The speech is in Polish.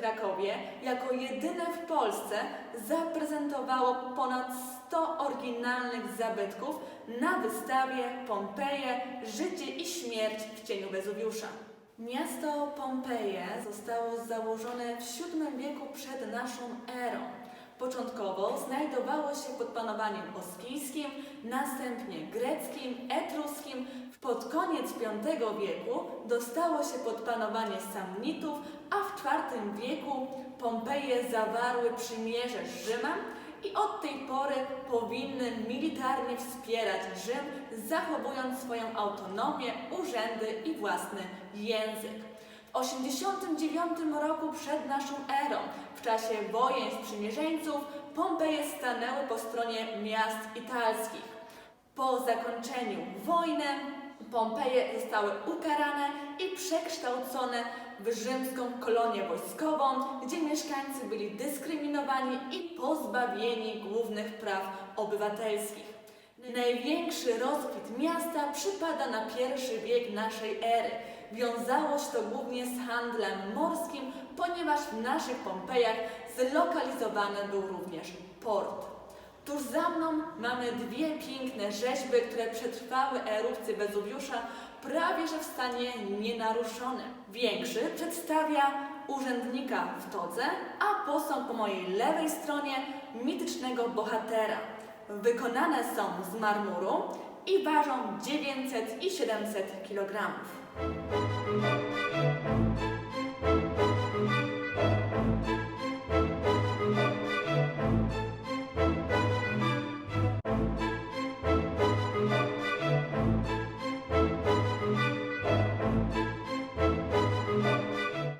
Krakowie jako jedyne w Polsce zaprezentowało ponad 100 oryginalnych zabytków na wystawie Pompeje Życie i śmierć w cieniu Wezuwiusza. Miasto Pompeje zostało założone w VII wieku przed naszą erą. Pod panowaniem oskijskim, następnie greckim, etruskim. Pod koniec V wieku dostało się pod panowanie Samnitów, a w IV wieku Pompeje zawarły przymierze z Rzymem i od tej pory powinny militarnie wspierać Rzym, zachowując swoją autonomię, urzędy i własny język. W 89 roku przed naszą erą, w czasie wojen sprzymierzeńców, Pompeje stanęły po stronie miast italskich. Po zakończeniu wojny Pompeje zostały ukarane i przekształcone w rzymską kolonię wojskową, gdzie mieszkańcy byli dyskryminowani i pozbawieni głównych praw obywatelskich. Największy rozkwit miasta przypada na pierwszy wiek naszej ery. Wiązało się to głównie z handlem morskim, ponieważ w naszych Pompejach zlokalizowany był również port. Tuż za mną mamy dwie piękne rzeźby, które przetrwały erupcję Wezuwiusza prawie że w stanie nienaruszonym. Większy przedstawia urzędnika w todze, a posąg po mojej lewej stronie mitycznego bohatera. Wykonane są z marmuru i ważą 900 i 700 kg.